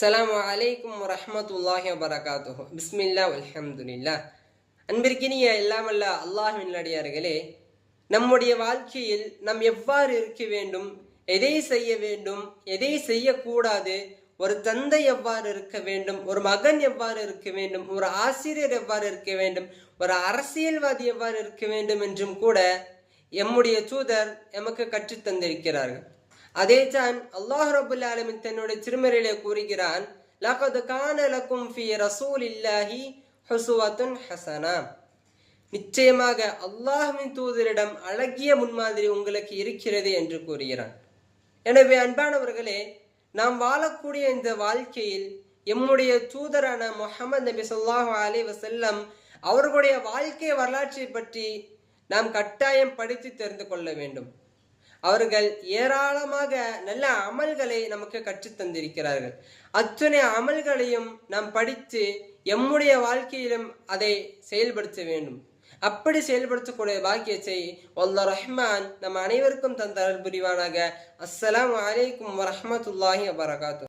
அஸ்லாம் அலைக்கும் வரமத்துல்லாஹி வரகாத்து பிஸ்மில்லா அல்ஹம்துலில்லா அன்பிற்கினிய எல்லாமல்ல அல்லாஹின் அடியார்களே நம்முடைய வாழ்க்கையில் நாம் எவ்வாறு இருக்க வேண்டும் எதை செய்ய வேண்டும் எதை செய்யக்கூடாது ஒரு தந்தை எவ்வாறு இருக்க வேண்டும் ஒரு மகன் எவ்வாறு இருக்க வேண்டும் ஒரு ஆசிரியர் எவ்வாறு இருக்க வேண்டும் ஒரு அரசியல்வாதி எவ்வாறு இருக்க வேண்டும் என்றும் கூட எம்முடைய தூதர் எமக்கு கற்றுத் தந்திருக்கிறார்கள் அதே தான் அல்லாஹ் ரபுல் ஆலமின் தன்னுடைய திருமறையிலே கூறுகிறான் லகது கான லக்கும் ஃபி ரசூலில்லாஹி ஹுசுவத்துன் ஹசனா. நிச்சயமாக அல்லாஹுவின் தூதரிடம் அழகிய முன்மாதிரி உங்களுக்கு இருக்கிறது என்று கூறுகிறான். எனவே அன்பானவர்களே நாம் வாழக்கூடிய இந்த வாழ்க்கையில் எம்முடைய தூதரான முஹம்மது நபி சொல்லாஹு அலி வசல்லம் அவர்களுடைய வாழ்க்கை வரலாற்றை பற்றி நாம் கட்டாயம் படித்து தெரிந்து கொள்ள வேண்டும். அவர்கள் ஏராளமாக நல்ல அமல்களை நமக்கு கற்றுத் தந்திருக்கிறார்கள். அத்தனை அமல்களையும் நாம் படித்து எம்முடைய வாழ்க்கையிலும் அதை செயல்படுத்த வேண்டும். அப்படி செயல்படுத்தக்கூடிய பாக்கியத்தை வல்ல ரஹ்மான் நம் அனைவருக்கும் தந்த புரிவானாக. அஸ்ஸலாமு வலைக்கும் வரமத்துல்லாஹி வபரகாத்து